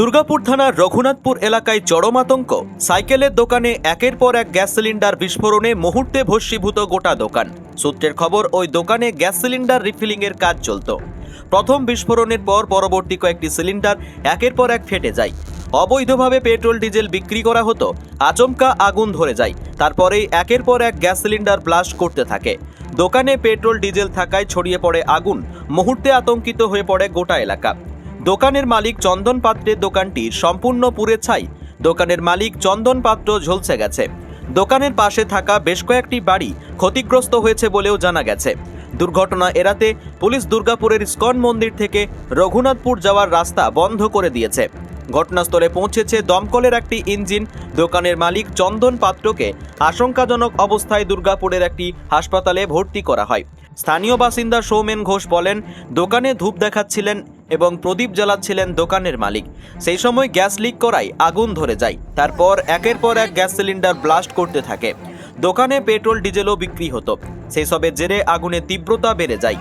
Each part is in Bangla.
Durgapur থানার রঘুনাথপুর এলাকায় চরম আতঙ্ক। সাইকেলের দোকানে একের পর এক গ্যাস সিলিন্ডার বিস্ফোরণে মুহূর্তে ভস্মীভূত গোটা দোকান। সূত্রের খবর, ওই দোকানে গ্যাস সিলিন্ডার রিফিলিং এর কাজ চলত। প্রথম বিস্ফোরণের পর পরবর্তী কয়েকটি সিলিন্ডার একের পর এক ফেটে যায়। অবৈধভাবে পেট্রোল, ডিজেল বিক্রি করা হতো। আচমকা আগুন ধরে যায়। তারপরেই একের পর এক গ্যাস সিলিন্ডার ব্লাস্ট করতে থাকে। দোকানে পেট্রোল, ডিজেল থাকায় ছড়িয়ে পড়ে আগুন। মুহূর্তে আতঙ্কিত হয়ে পড়ে গোটা এলাকা। দোকানের মালিক চন্দন পাত্রের দোকানটি সম্পূর্ণ পুড়ে ছাই। দোকানের মালিক চন্দন পাত্র ঝলসে গেছে। দোকানের পাশে থাকা বেশ কয়েকটি বাড়ি ক্ষতিগ্রস্ত হয়েছে বলেও জানা গেছে। দুর্ঘটনা এড়াতে পুলিশ দুর্গাপুরের ইস্কন মন্দির থেকে রঘুনাথপুর যাওয়ার রাস্তা বন্ধ করে দিয়েছে। ঘটনাস্থলে পৌঁছেছে দমকলের একটি ইঞ্জিন। দোকানের মালিক চন্দন পাত্রকে আশঙ্কাজনক অবস্থায় দুর্গাপুরের একটি হাসপাতালে ভর্তি করা হয়। স্থানীয় বাসিন্দা সৌমেন ঘোষ বলেন, দোকানে ধূপ দেখাচ্ছিলেন এবং প্রদীপ জ্বালাচ্ছিলেন দোকানের মালিক। সেই সময় গ্যাস লিক করায় আগুন ধরে যায়। তারপর একের পর এক গ্যাস সিলিন্ডার ব্লাস্ট করতে থাকে। দোকানে পেট্রোল ডিজেলও বিক্রি হতো। সেই সবের জেরে আগুনের তীব্রতা বেড়ে যায়।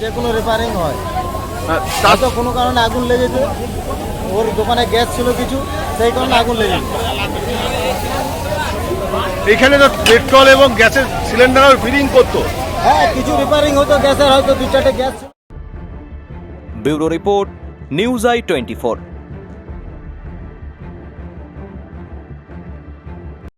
যে কোনো রিপেয়ারিং হয়। তা তো কোনো কারণে আগুন লেগেছে। ওর দোকানে গ্যাস ছিল কিছু সেই কারণে আগুন লেগেছে। এখানে তো পেট্রোল এবং গ্যাসের সিলিন্ডার ফিলিং করতো। হ্যাঁ কিছু রিপেয়ারিং হতো গ্যাসের হয়তো দু চারটে গ্যাস। ছিল bureau report news I twenty four.